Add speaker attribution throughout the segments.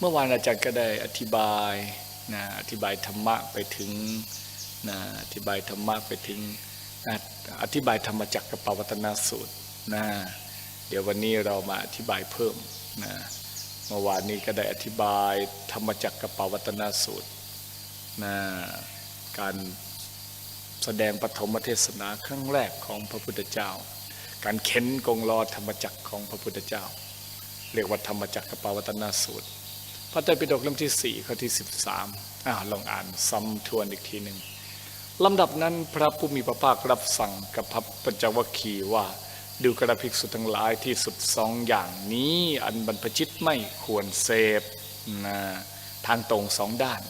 Speaker 1: เมื่อวานอาจารย์ก็ได้อธิบายนะอธิบายธรรมะไปถึงนะอธิบายธรรมะไปถึงนะอธิบายธรรมจักรกับปวัตนสูตรนะเดี๋ยววันนี้เรามาอธิบายเพิ่มนะเมื่อวานนี้ก็ได้อธิบายธรรมจักรกับปวัตนสูตรนะการแสดงปฐมเทศนาครั้งแรกของพระพุทธเจ้า การเข็นกงล้อธรรมจักรของพระพุทธเจ้า เรียกว่าธรรมจักรกับปวัตนสูตร พระไตรปิฎกเล่มที่4ข้อที่13อ่าลองอ่านซ้ำทวนอีกทีหนึ่งลำดับนั้นพระผู้มีพระภาครับสั่งกับพระปัญจวัคคีย์ว่าดูกระภิกษุทั้งหลายที่สุดสองอย่างนี้อันบรรพชิตไม่ควรเสพนะทางตรงสองด้าน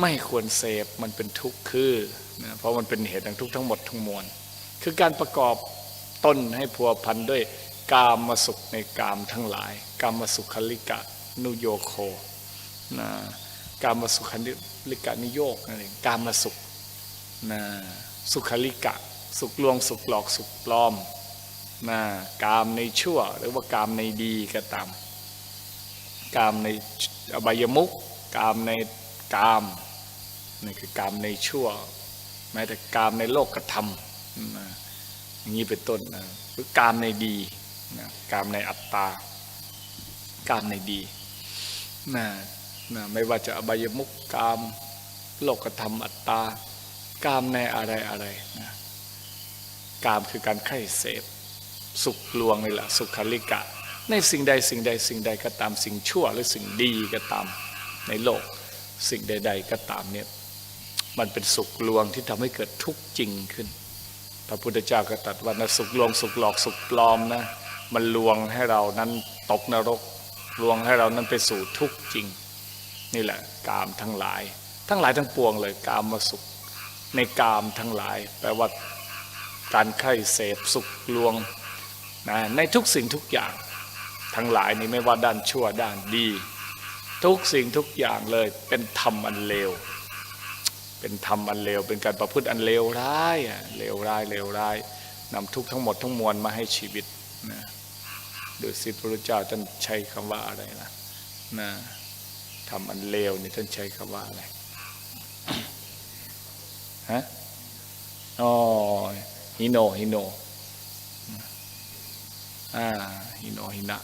Speaker 1: ไม่ควรเสพมันเป็นทุกข์คือนะเพราะมันเป็นเหตุแห่งทุกข์ทั้งหมดทั้งมวลคือการประกอบต้นให้พัวพันด้วยกามมาสุขในกามทั้งหลาย กามมาสุขลิกะ นุโยโคนะกามมาสุขลิกะนิโยกนั่นเองกามมาสุขนะสุขลิกะ สุขลวงสุขหลอกสุขปลอมนะกามในชั่ว หรือว่ากามในดีก็ตามกามในอบายมุกกามในกามนี่คือกามในชั่วแม้แต่กามในโลกกระทำนะอย่างนี้เป็นต้นนะหรือกามในดีนะกามในอัตตากามในดี นะนะไม่ว่าจะอบายมุกกาม โลกธรรมอัตตากามในอะไรอะไรนะกามคือการไข้เสพ สุขลวงนี่แหละสุขลิกะ ในสิ่งใดสิ่งใดสิ่งใดก็ตามสิ่งชั่วหรือสิ่งดีก็ตามในโลก สิ่งใด ๆ ก็ตามเนี่ยมันเป็นสุขลวงที่ทำให้เกิดทุกข์จริงขึ้น พระพุทธเจ้าก็ตรัสว่านะสุขลวงสุขหลอกสุขปลอมนะมันลวงให้เรานั้นตกนรก ลวงให้เรานั้นไปสู่ทุกข์จริง นี่แหละกามทั้งหลาย ทั้งหลายทั้งปวงเลยกามมาสุข ในกามทั้งหลาย แปลว่าการไข้เสพสุขลวงนะในทุกสิ่งทุกอย่าง ทั้งหลายนี่ไม่ว่าด้านชั่วด้านดี ทุกสิ่งทุกอย่างเลยเป็นธรรมอันเลวเป็นธรรมอันเลวเป็นการประพฤติอันเลวร้ายอะเลวร้ายเลวร้ายนำทุกทั้งหมดทั้งมวลมาให้ชีวิตนะ ดูสิพระพุทธเจ้าท่านใช้คำว่าอะไรนะนะทำอันเลวนี่ท่านใช้คำว่าอะไรฮะอ๋อฮิโนฮิโนอ่าฮิโนฮินะ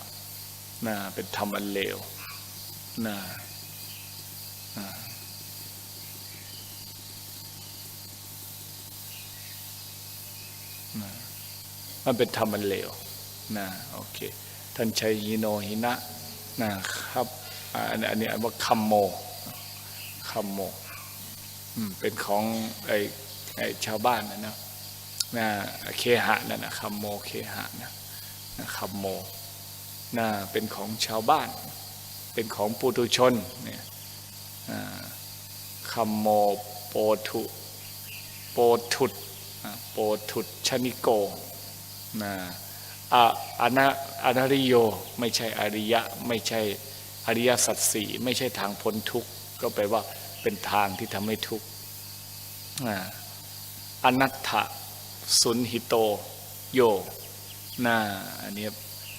Speaker 1: น่าเป็นธรรมอันเลวน่าน่ามันเป็นธรรมอันเลวนะโอเค ท่านใช้ฮิโนฮินะนะครับอันนี้อันนี้ว่าคัมโมคัมโมเป็นของไอ้ไอ้ชาวบ้านนะนะนะเคหะนั่นนะคัมโมเคหะนะนะคัมโมนะเป็นของชาวบ้าน เป็นของปุถุชนเนี่ยคัมโมโปทุโปทุตอ่าโปทุตชนิโกนะ อะอนาอนาริโยไม่ใช่อริยะไม่ใช่อริยสัจสี่ไม่ใช่ทางพ้นทุกข์ก็แปลว่าเป็นทางที่ทำให้ทุกข์อ่าอนัตถะสุนหิโตโยนะอันนี้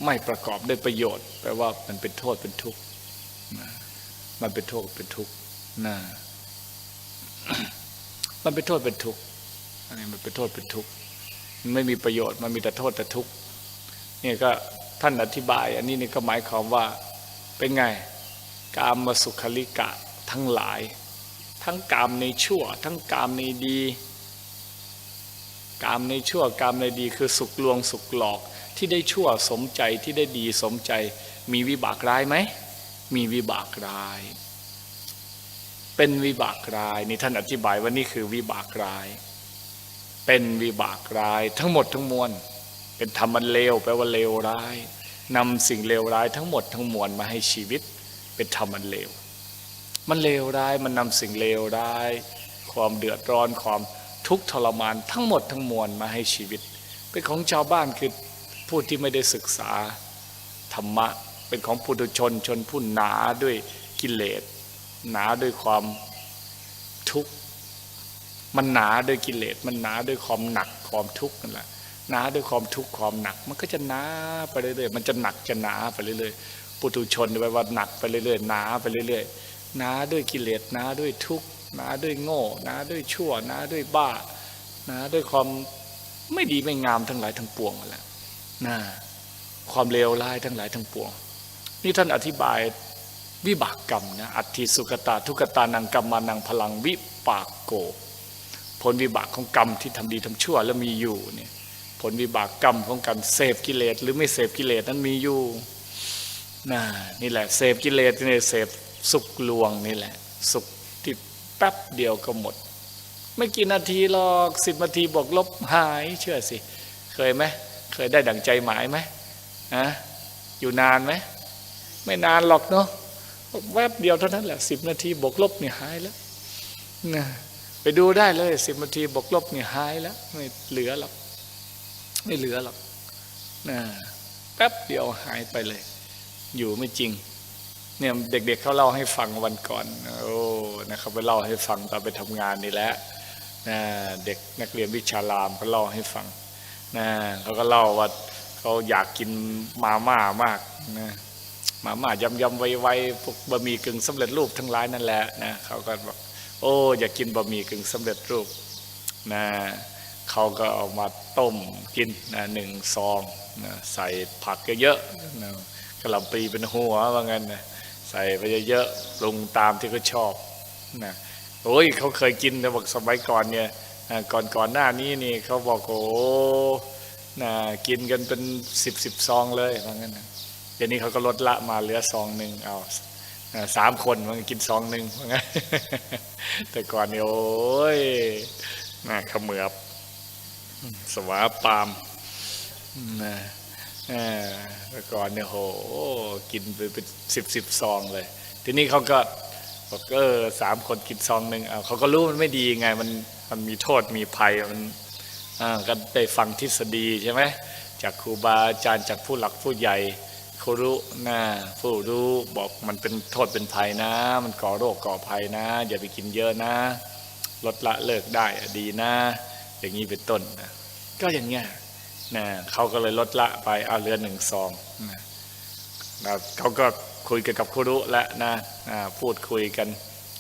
Speaker 1: ไม่ประกอบด้วยประโยชน์ แปลว่ามันเป็นโทษเป็นทุกข์มันเป็นโทษเป็นทุกข์นะมันเป็นโทษเป็นทุกข์อันนี้มันเป็นโทษเป็นทุกข์มันไม่มีประโยชน์มันมีแต่โทษแต่ทุกข์ นี่ก็ท่านอธิบาย อันนี้นี่ก็หมายความว่าเป็นไงกามมาสุขลิกะทั้งหลาย ทั้งกามในชั่ว ทั้งกามในดี กามในชั่วกามในดีคือสุขลวงสุขหลอกที่ได้ชั่วสมใจที่ได้ดีสมใจ มีวิบากร้ายไหมมีวิบากร้าย เป็นวิบากร้ายนี่ท่านอธิบายว่านี่คือวิบากร้าย เป็นวิบากร้ายทั้งหมดทั้งมวล เป็นธรรมันเลวแปลว่าเลวร้ายนำสิ่งเลวร้ายทั้งหมดทั้งมวลมาให้ชีวิต เป็นธรรมันเลว มันเลวร้ายมันนำสิ่งเลวร้าย ความเดือดร้อนความทุกข์ทรมานทั้งหมดทั้งมวลมาให้ชีวิต เป็นของชาวบ้านคือผู้ที่ไม่ได้ศึกษาธรรมะ เป็นของปุถุชนชนผู้หนาด้วยกิเลสหนาด้วยความทุกข์มันหนาด้วยกิเลสมันหนาด้วยความหนักความทุกข์นั่นแหละ หนาด้วยความทุกข์ความหนัก มันก็จะหนาไปเรื่อยๆมันจะหนักจะหนาไปเรื่อยๆปุถุชนไปว่าหนักไปเรื่อยๆหนาไปเรื่อยๆหนาด้วยกิเลสหนาด้วยทุกข์หนาด้วยโง่หนาด้วยชั่วหนาด้วยบ้าหนาด้วยความไม่ดีไม่งามทั้งหลายทั้งปวงนั่นแหละนะความเลวร้ายทั้งหลายทั้งปวง นี่ท่านอธิบายวิบากกรรมนะอัตถิสุกตาทุกตานังกรรมานังพลังวิปากโก ผลวิบากของกรรมที่ทำดีทำชั่วแล้วมีอยู่เนี่ย ผลวิบากกรรมของการเสพกิเลสหรือไม่เสพกิเลสนั้นมีอยู่นะนี่แหละเสพกิเลสนี่เสพสุขลวงนี่แหละ สุขที่แป๊บเดียวก็หมด ไม่กี่นาทีหรอกสิบนาทีบวกลบหาย เชื่อสิ เคยไหมเคยได้ดั่งใจหมายไหมอะอยู่นานไหมไม่นานหรอกเนาะแวบเดียวเท่านั้นแหละสิบนาทีบวกลบเนี่ยหายแล้วนะไปดูได้เลยสิบนาทีบวกลบเนี่ยหายแล้วไม่เหลือหรอก ไม่เหลือหรอกนะแป๊บเดียวหายไปเลย อยู่ไม่จริง เนี่ยเด็กๆเเขาเล่าให้ฟังวันก่อนโอ้นะครับไปเล่าให้ฟังตอนไปทำงานนี่แหละนะเด็กนักเรียนวิชารามเขาเล่าให้ฟังนะเขาก็เล่าว่าเขาอยากกินมาม่ามากนะมาม่ายำยำไวๆพวกบะหมี่กึ่งสำเร็จรูปทั้งหลายนั่นแหละนะเขาก็บอกโอ้อยากกินบะหมี่กึ่งสำเร็จรูปนะ เขาก็เอามาต้มกินนะหนึ่งซองนะใส่ผักเยอะๆนะกระหล่ำปลีเป็นหัวว่างั้นนะใส่ไปเยอะๆปรุงตามที่เขาชอบนะโอ้ยเขาเคยกินแต่บอกสมัยก่อนเนี่ยก่อนก่อนหน้านี้นี่เขาบอกโอ้นะกินกันเป็นสิบสิบซองเลยว่างั้นนะเดี๋ยวนี้เขาก็ลดละมาเหลือซองหนึ่งเอาสามคนมันกินซองหนึ่งว่างั้นแต่ก่อนเนี่ยโอ้ยน่าเขมือบ สวาปามนะแต่ก่อนเนี่ยโห กินไปเป็นสิบสิบซองเลย ทีนี้เขาก็บอกเออสามคนกินซองหนึ่งเเขาก็รู้มันไม่ดีไงมันมันมีโทษมีภัยมันอ่าก็ได้ฟังทฤษฎีใช่ไหมจากครูบาอาจารย์จากผู้หลักผู้ใหญ่ครูรู้นะผู้รู้บอกมันเป็นโทษเป็นภัยนะ มันก่อโรคก่อภัยนะ อย่าไปกินเยอะนะ ลดละเลิกได้ดีนะ อย่างนี้เป็นต้นนะก็อย่างเงี้ยนะเขาก็เลยลดละไปเอาเหลือหนึ่งซองนะนะเขาก็คุยกันกับครูรุแล้วนะอ่าพูดคุยกัน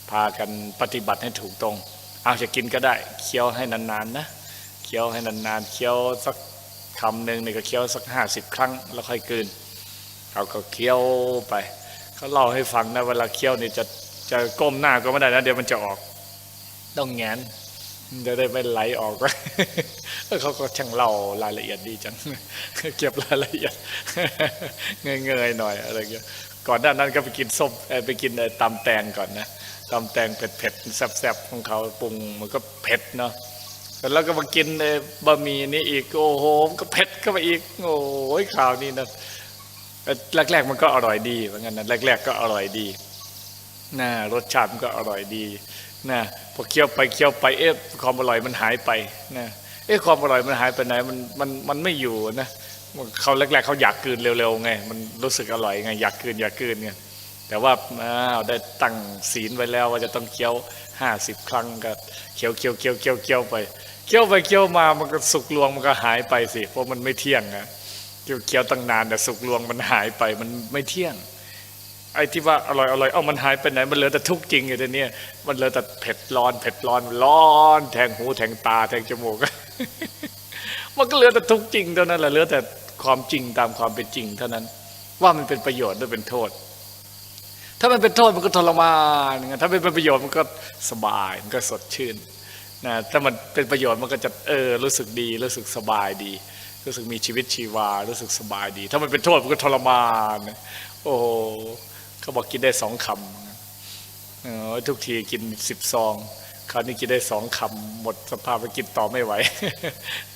Speaker 1: พากันปฏิบัติให้ถูกตรง เอาจะกินก็ได้ เคี้ยวให้นานๆนะเคี้ยวให้นานๆเคี้ยวสักคำหนึ่งนี่ก็เคี้ยวสักห้าสิบครั้งแล้วค่อยกลืนเขาก็เคี้ยวไปเขาเล่าให้ฟังนะเวลาเคี้ยวนี่จะจะก้มหน้าก็ไม่ได้นะเดี๋ยวมันจะออก ต้องแงน จะได้ไม่ไหลออกแล้วเขาก็ช่างเล่ารายละเอียดดีจังเก็บรายละเอียดเงยๆหน่อยอะไรเงี้ยก่อนหน้านั้นก็ไปกินส้มไปกินตำแตงก่อนนะตำแตงเผ็ดๆแซ่บๆของเขาปรุงมันก็เผ็ดเนาะแล้วก็มากินบะหมี่นี่อีกโอ้โหมันก็เผ็ดเข้าไปอีกโอ้ยข่าวนี้นะแรกๆมันก็อร่อยดีเหมือนกันนะแรกๆก็อร่อยดีนะรสชาติมันก็อร่อยดี นะพอเคี้ยวไปเคี้ยวไปเอ๊ะความอร่อยมันหายไปนะเอ๊ะความอร่อยมันหายไปไหนมันมันมันไม่อยู่นะเขาแรกๆเขาอยากกลืนเร็วๆไงมันรู้สึกอร่อยไงอยากกลืนอยากกลืนไงแต่ว่าอ้าได้ตั้งศีลไว้แล้วว่าจะต้องเคี้ยวห้าสิบครั้งก็เคี้ยวเคี้ยวเคี้ยวเคี้ยวเคี้ยวไปเคี้ยวไปเคี้ยวมามันก็สุกลวงมันก็หายไปสิเพราะมันไม่เที่ยงนะเคี้ยวเคี้ยวตั้งนานแต่สุกลวงมันหายไปมันไม่เที่ยง ไอ้ที่ว่าอร่อยอร่อยเอ้ามันหายไปไหนมันเหลือแต่ทุกข์จริงอยู่ในนี้มันเหลือแต่เผ็ดร้อนเผ็ดร้อนร้อน แทงหูแทงตาแทงจมูกมันก็เหลือแต่ทุกข์จริงเท่านั้นแหละเหลือแต่ความจริงตามความเป็นจริงเท่านั้น ว่ามันเป็นประโยชน์หรือเป็นโทษ ถ้ามันเป็นโทษมันก็ทรมานไงถ้าเป็นประโยชน์มันก็สบายมันก็สดชื่นนะถ้ามันเป็นประโยชน์มันก็จะเออรู้สึกดี รู้สึกสบายดี รู้สึกมีชีวิตชีวา รู้สึกสบายดี ถ้ามันเป็นโทษมันก็ทรมาน โอ้ เขาบอกกินได้สองคำทุกทีกินสิบซอง คราวนี้กินได้สองคำหมดสภาพไปกินต่อไม่ไหว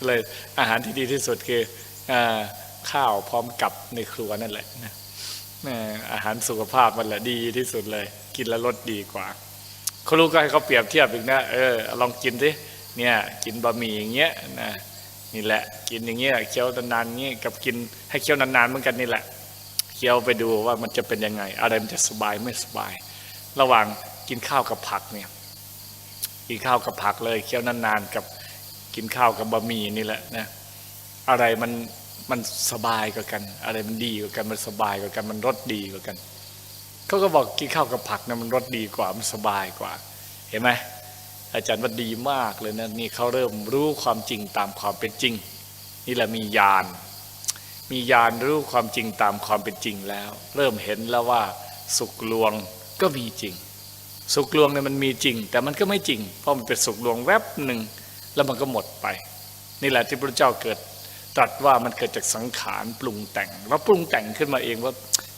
Speaker 1: เลยอาหารที่ดีที่สุดคืออข้าวพร้อมกับในครัวนั่นแหละนะอาหารสุขภาพมันแหละดีที่สุดเลย กินแล้วรสดีกว่าเขารู้ก็ให้เขาเปรียบเทียบอีกนะเออลองกินสิเนี่ยกินบะหมี่อย่างเงี้ยนะนี่แหละ กินอย่างเงี้ยเคี้ยวนานๆเงี้ยกับกินให้เคี้ยวนานๆเหมือนกันนี่แหละ คี้ยวไปดูว่ามันจะเป็นยังไง อะไรมันจะสบายไม่สบาย ระหว่างกินข้าวกับผักเนี่ยกินข้าวกับผักเลยเคี้ยวนานๆกับกินข้าวกับบะหมี่นี่แหละนะอะไรมันมันสบายกว่ากัน อะไรมันดีกว่ากันมันสบายกว่ากันมันรสดีกว่ากันเขาก็บอกกินข้าวกับผักนะมันรสดีกว่ามันสบายกว่า เห็นไหมอาจารย์ว่าดีมากเลยนะนี่เขาเริ่มรู้ความจริงตามความเป็นจริง นี่แหละมีญาณ มีญาณรู้ความจริงตามความเป็นจริงแล้ว เริ่มเห็นแล้วว่าสุขลวงก็มีจริง สุขลวงเนี่ยมันมีจริง แต่มันก็ไม่จริง เพราะมันเป็นสุขลวงแวบหนึ่งแล้วมันก็หมดไป นี่แหละที่พระเจ้าเกิดตรัสว่ามันเกิดจากสังขารปรุงแต่งเราปรุงแต่งขึ้นมาเองว่า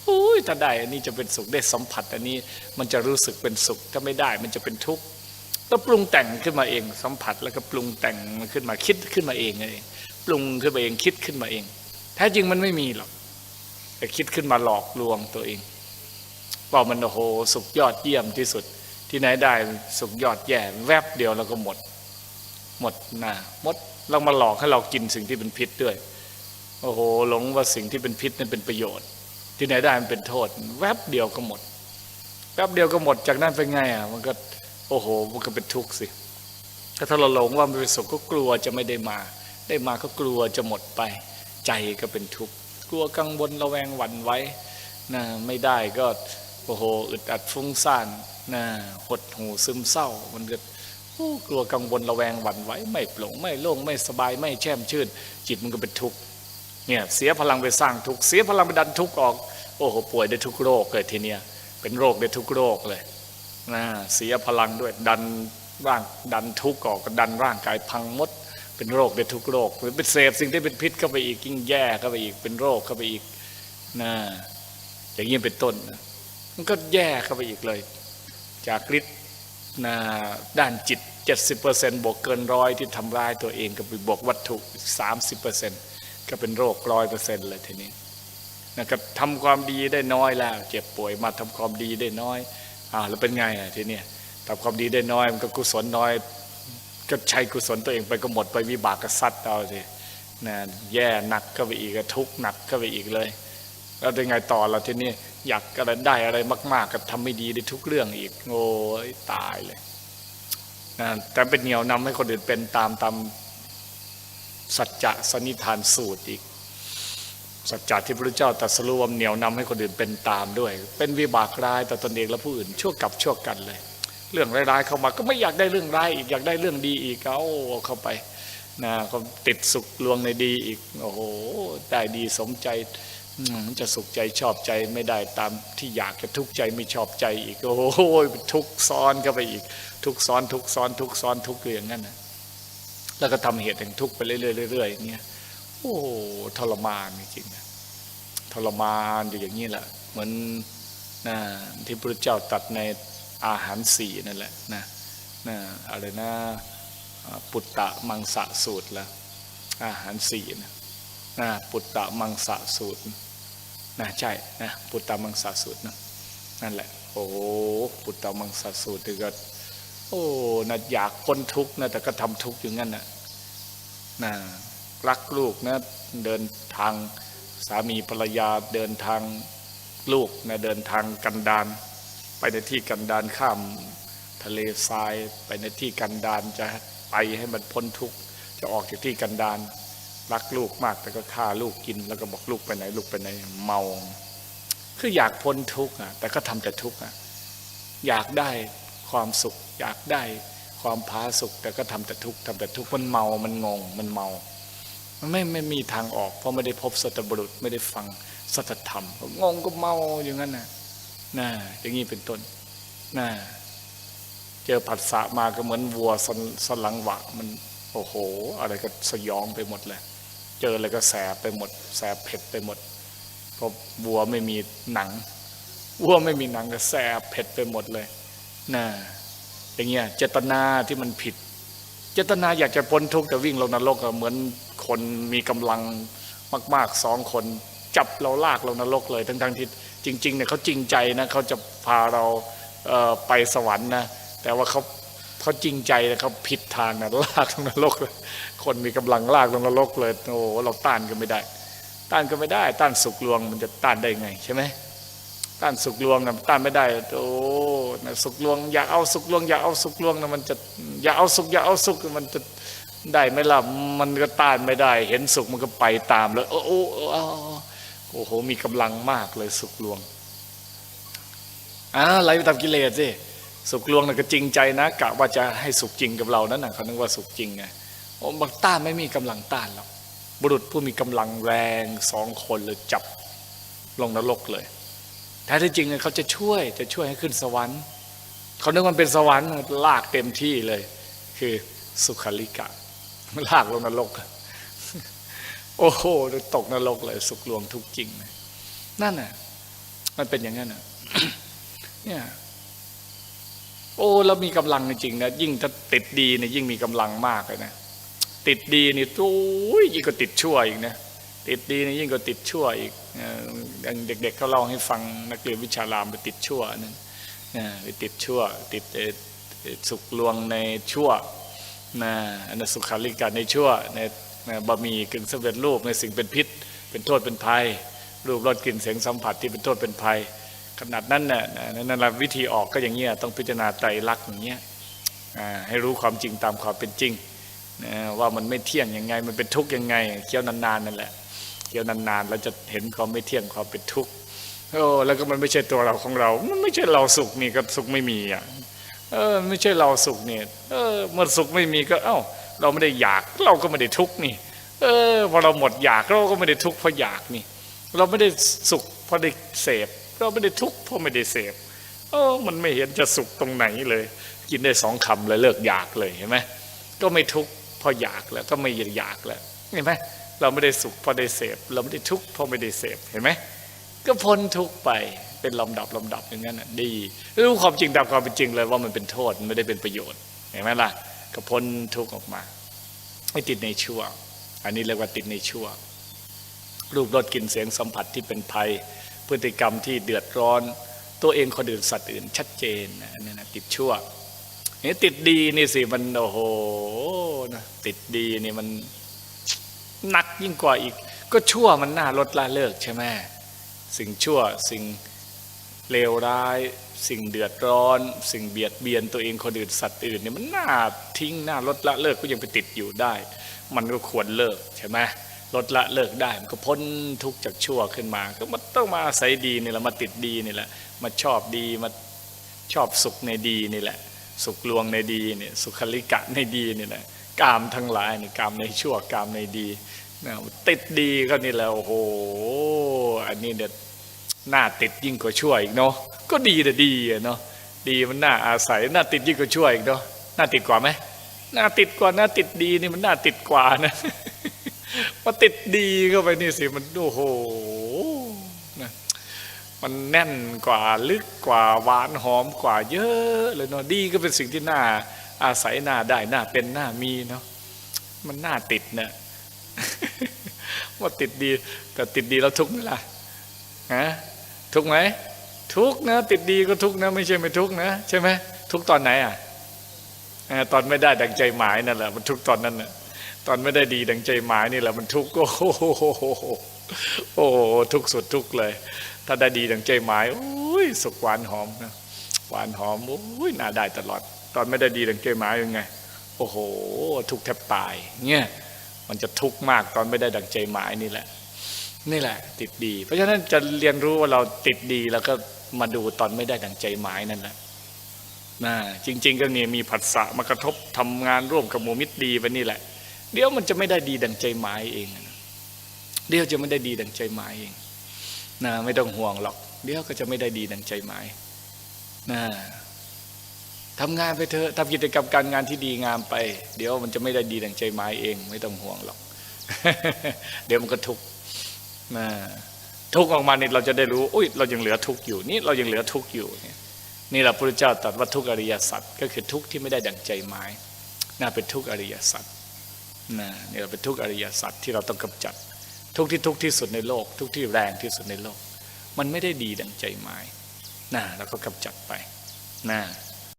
Speaker 1: อุ้ยถ้าได้อันนี้จะเป็นสุขได้สัมผัสอันนี้มันจะรู้สึกเป็นสุขถ้าไม่ได้มันจะเป็นทุกข์แล้วปรุงแต่งขึ้นมาเอง สัมผัสแล้วก็ปรุงแต่งมันขึ้นมาคิดขึ้นมาเองเองปรุงขึ้นมาเองคิดขึ้นมาเอง แท้จริงมันไม่มีหรอก แต่คิดขึ้นมาหลอกลวงตัวเองว่ามันโอ้โหสุขยอดเยี่ยมที่สุด ที่ไหนได้สุขยอดแย่ แวบเดียวแล้วก็หมด หมดหน้าหมดเรามาหลอกให้เรากินสิ่งที่เป็นพิษด้วย โอ้โหหลงว่าสิ่งที่เป็นพิษนั้นเป็นประโยชน์ ที่ไหนได้มันเป็นโทษ แวบเดียวก็หมด แวบเดียวก็หมดจากนั้นเป็นไงอะมันก็โอ้โหมันก็เป็นทุกข์สิถ้าเราหลงว่ามันเป็นสุขก็กลัวจะไม่ได้มา ได้มาก็กลัวจะหมดไป ใจก็เป็นทุกข์กลัวกังวลระแวงหวั่นไหว้นะไม่ได้ก็โอ้โหอึดอัดฟุ้งซ่านนะหดหูซึมเศร้า มันก็โอ้กลัวกังวลระแวงหวั่นไหวไม่โปร่งไม่โล่งไม่สบายไม่แช่มชื่น จิตมันก็เป็นทุกข์เนี่ยเสียพลังไปสร้างทุกข์เสียพลังไปดันทุกข์ออก โอ้โหป่วยได้ทุกโรคเลยทีเนี้ยเป็นโรคได้ทุกโรคเลยนะเสียพลังด้วยดันร่างดันทุกข์ออกดันร่างกายพังมด เป็นโรคได้ทุกโรคหรือเป็นเสพสิ่งที่เป็นพิษเข้าไปอีกยิ่งแย่เข้าไปอีกเป็นโรคเข้าไปอีกนะอย่างนี้เป็นต้นมันก็แย่เข้าไปอีกเลย จากฤทธิ์นะด้านจิต 70%บวกเกินร้อยที่ทำร้ายตัวเองก็ไปบวกวัตถุอีก30%ก็เป็นโรคร้อยเปอร์เซ็นต์เลยทีนี้นะครับทำความดีได้น้อยแล้วเจ็บป่วยมาทำความดีได้น้อยอ่าแล้วเป็นไงอะทีนี้ทำความดีได้น้อยมันก็กุศลน้อย ก็ใช้กุศลตัวเองไปก็หมดไปวิบากกษัตริย์เอาสินะแย่หนักก็ไปอีกทุกหนักก็ไปอีกเลย แล้วเป็นไงต่อเราทีนี้อยากอะไรได้อะไรมาก ๆก็ทำไม่ดีได้ทุกเรื่องอีกโอ้ยตายเลยนะแต่เป็นเหนียวนำให้คนอื่นเป็นตามตามสัจจะสนิทานสูตรอีก สัจจะที่พระเจ้าตรัสรู้ว่าเหนียวนำให้คนอื่นเป็นตามด้วย เป็นวิบากร้ายต่อตนเองและผู้อื่นชั่วกับชั่วกันเลย เรื่องร้ายๆเข้ามาก็ไม่อยากได้เรื่องร้ายอีกอยากได้เรื่องดีอีกเอาเข้าไปนะก็ติดสุขลวงในดีอีกโอ้โหได้ดีสมใจมันจะสุขใจชอบใจไม่ได้ตามที่อยากจะทุกข์ใจไม่ชอบใจอีกโอ้โหทุกซ้อนเข้าไปอีก ทุกซ้อนทุกซ้อน ทุกซ้อนทุกเรื่องนั่นนะแล้วก็ทำเหตุแห่งทุกข์ไปเรื่อยๆเรื่อยๆเนี่ยโอ้ทรมานจริงๆทรมานอยู่อย่างนี้แหละเหมือนนะที่พระเจ้าตัดใน อาหารสี่นั่นแหละนะนะอะไรนะปุตตะมังสะสูตรละอาหารสี่นะนะปุตตะมังสะสูตรนะใช่นะปุตตะมังสะสูตรนะนั่นแหละโอ้ปุตตะมังสะสูตรก็โอ้นะอยากพ้นทุกข์นะแต่ก็ทำทุกข์อยู่งั้นนะนะรักลูกนะเดินทางสามีภรรยาเดินทางลูกนะเดินทางกันดาน ไปในที่กันดานข้ามทะเลทราย ไปในที่กันดานจะไปให้มันพ้นทุกข์จะออกจากที่กันดานรักลูกมากแต่ก็ฆ่าลูกกิน แล้วก็บอกลูกไปไหนลูกไปไหนเมา คืออยากพ้นทุกข์อะแต่ก็ทำแต่ทุกข์อะอยากได้ความสุข อยากได้ความพาสุข แต่ก็ทำแต่ทุกข์ทำแต่ทุกข์มันเมามันงงมันเมามันไม่ไม่มีทางออก เพราะไม่ได้พบสัตบุรุษไม่ได้ฟังสัจธรรมงงก็เมาอย่างนั้นน่ะ น่าอย่างนี้เป็นต้นน่าเจอผัสสะมาก็เหมือนวัวสนสลังหวะมันโอ้โห อะไรก็สยองไปหมดเลย เจออะไรก็แสบไปหมด แสบเผ็ดไปหมดเพราะวัวไม่มีหนังวัวไม่มีหนังก็แสบเผ็ดไปหมดเลยน่าอย่างเงี้ยเจตนาที่มันผิด เจตนาอยากจะพ้นทุกข์แต่วิ่งลงนรกเหมือนคนมีกำลังมากๆสองคน จับเราลากลงนรกเลย ทั้งๆที่ จริงๆเนี่ยเขาจริงใจนะเขาจะพาเราเไปสวรรค์นะแต่ว่าเขาเขาจริงใจนะเขาผิดทางนะลากลงนรกเลยคนมีกำลังลากลงนรกเลยโอ้โหเราต้านกันไม่ได้ ต้านก็ไม่ได้ ต้านสุกลวงมันจะต้านได้ไงใช่ไหมต้านสุกลวงนะต้านไม่ได้โอ้นะสุกลวง อยากเอาสุกลวงอยากเอาสุกลวงนะมันจะอยากเอาสุกอยากเอาสุกมันจะได้ไหมล่ะมันก็ต้านไม่ได้ เห็นสุขมันก็ไปตามเลยโอ้โอ้ โอ้โห มีกำลังมากเลยสุขลวงอ่าไหลไปตามกิเลสสิสุขลวงน่ะก็จริงใจนะกะว่าจะให้สุขจริงกับเรานั่นน่ะเขานึกว่าสุขจริงไงโอ้บักต้านไม่มีกำลังต้านหรอกบุรุษผู้มีกำลังแรงสองคนเลยจับลงนรกเลยแท้ที่จริงเนี่ยเขาจะช่วยจะช่วยให้ขึ้นสวรรค์เขานึกมันเป็นสวรรค์ลากเต็มที่เลย คือสุขลิกะลากลงนรก โอ้โหตกนรกเลย สุขลวงทุกจริงเลยนั่นน่ะ มันเป็นอย่างนั้นน่ะ เนี่ย โอ้แล้วมีกำลังจริงนะยิ่งถ้าติดดีเนี่ยยิ่งมีกำลังมากเลยนะติดดีนี่โอ้ยยิ่งก็ติดชั่วอีกนะติดดีนี่ยิ่งก็ติดชั่วอีกเอ่ออย่างเด็ก ๆเขาเล่าให้ฟังนักเรียนวิชารามไปติดชั่วนั่นนะไปติดชั่ว ติดสุขลวงในชั่วนะอันนั้นสุขาริกาในชั่วใน บะหมี่กึ่งสำเร็จรูปในสิ่งเป็นพิษ เป็นโทษเป็นภัย รูปรสกลิ่นเสียงสัมผัสที่เป็นโทษเป็นภัย ขนาดนั้นน่ะนั่นแหละวิธีออกก็อย่างเงี้ยต้องพิจารณาไตรลักษณ์อย่างเงี้ยให้รู้ความจริงตามความเป็นจริงว่ามันไม่เที่ยงยังไงมันเป็นทุกข์ยังไงเคี้ยวนานๆนั่นแหละเคี้ยวนานๆเราจะเห็นความไม่เที่ยงความเป็นทุกข์โอ้แล้วก็มันไม่ใช่ตัวเราของเรา มันไม่ใช่เราสุขนี่ก็สุขไม่มีอะเออไม่ใช่เราสุขเนี่ยเออเมื่อสุขไม่มีก็เอ้า เราไม่ได้อยากเราก็ไม่ได้ทุกข์นี่ เออพอเราหมดอยากเราก็ไม่ได้ทุกข์เพราะอยากนี่ เราไม่ได้สุขเพราะได้เสพ เราไม่ได้ทุกข์เพราะไม่ได้เสพเออมันไม่เห็นจะสุขตรงไหนเลย กินได้สองคำเลยเลิกอยากเลยเห็นไหมก็ไม่ทุกข์เพราะอยากแล้วก็ไม่อยากแล้วเห็นไหมเราไม่ได้สุขเพราะได้เสพ เราไม่ได้ทุกข์เพราะไม่ได้เสพเห็นไหมก็พ้นทุกข์ไปเป็นลำดับลำดับอย่างนั้นดีรู้ความจริงตามความเป็นจริงเลยว่ามันเป็นโทษไม่ได้เป็นประโยชน์เห็นไหมล่ะ ก็พ้นทุกข์ออกมา ไม่ติดในชั่ว อันนี้เรียกว่าติดในชั่ว รูปรสกลิ่นเสียงสัมผัสที่เป็นภัย พฤติกรรมที่เดือดร้อน ตัวเองคนอื่นสัตว์อื่น ชัดเจนนะอันนี่นะติดชั่วนี่ติดดีนี่สิมันโอ้โหนะติดดีนี่มันหนักยิ่งกว่าอีก ก็ชั่วมันน่าลดละเลิกใช่ไหมสิ่งชั่วสิ่งเลวร้าย สิ่งเดือดร้อน สิ่งเบียดเบียนตัวเองคนอื่นสัตว์อื่นเนี่ยมันน่าทิ้งน่าลดละเลิกก็ยังไปติดอยู่ได้ มันก็ควรเลิกใช่ไหมลดละเลิกได้มันก็พ้นทุกข์จากชั่วขึ้นมา ก็มันต้องมาอาศัยดีนี่แหละมาติดดีนี่แหละมาชอบดีมาชอบสุขในดีนี่แหละ สุขลวงในดีเนี่ยสุขลิกะในดีนี่แหละกามทั้งหลายนี่กามในชั่วกามในดีนะติดดีก็นี่แหละโอ้โหอันนี้เด็ด หน่าติดยิ่งกว่าชั่วอีกเนาะก็ดีแต่ดีอะเนาะดีมันน่าอาศัยหน่าติดยิ่งกว่าชั่วอีกเนาะหน่าติดกว่าไหมหน่าติดกว่าหน่าติดดีนี่มันน่าติดกว่านะมาติดดีเข้าไปนี่สิมันโอ้โหนะมันแน่นกว่าลึกกว่าหวานหอมกว่าเยอะเลยเนาะดีก็เป็นสิ่งที่น่าอาศัยหน่าได้หน่าเป็นหน่ามีเนาะมันน่าติดเนะว่าติดดีแต่ติดดีแล้วทุกข์ไหมล่ะฮะ ทุกไหมทุกนะ ติดดีก็ทุกนะ ไม่ใช่ไม่ทุกนะ ใช่ไหมทุกตอนไหนอะตอนไม่ได้ดังใจหมายนั่นแหละมันทุกตอนนั้นน่ะตอนไม่ได้ดีดังใจหมายนี่แหละมันทุกโอ้โหโอ้โหทุกสุดทุกเลย ถ้าได้ดีดังใจหมายโอ้ยสุขหวานหอมนะหวานหอมโอ้ยน่าได้ตลอด ตอนไม่ได้ดีดังใจหมายยังไง โอ้โห ทุกแทบตายเนี่ยมันจะทุกข์มากตอนไม่ได้ดังใจหมายนี่แหละ นี่แหละ ติดดี เพราะฉะนั้นจะเรียนรู้ว่าเราติดดีแล้วก็มาดูตอนไม่ได้ดังใจหมายนั่นแหละนะจริง ๆ ก็เนี่ยมีผัสสะมากระทบทำงานร่วมกับหมู่มิตรดีไปนี่แหละ เดี๋ยวมันจะไม่ได้ดีดังใจหมายเองเดี๋ยวจะไม่ได้ดีดังใจหมายเองนะไม่ต้องห่วงหรอก เดี๋ยวก็จะไม่ได้ดีดังใจหมายนะทำงานไปเถอะทำกิจกรรมการงานที่ดีงามไป เดี๋ยวมันจะไม่ได้ดีดังใจหมายเอง ไม่ต้องห่วงหรอก เดี๋ยวมันก็ทุกข์ นะทุกออกมาเนี่ยเราจะได้รู้อุ้ยเรายังเหลือทุกอยู่นี่เรายังเหลือทุกอยู่นี่นี่แหละพระพุทธเจ้าตรัสว่าทุกข์อริยสัจก็คือทุกที่ไม่ได้ดั่งใจหมายน่าเป็นทุกข์อริยสัจนะนี่เราเป็นทุกข์อริยสัจที่เราต้องกำจัด ทุกที่ทุกที่สุดในโลก ทุกที่แรงที่สุดในโลก มันไม่ได้ดีดั่งใจหมายนะเราก็กำจัดไปนะ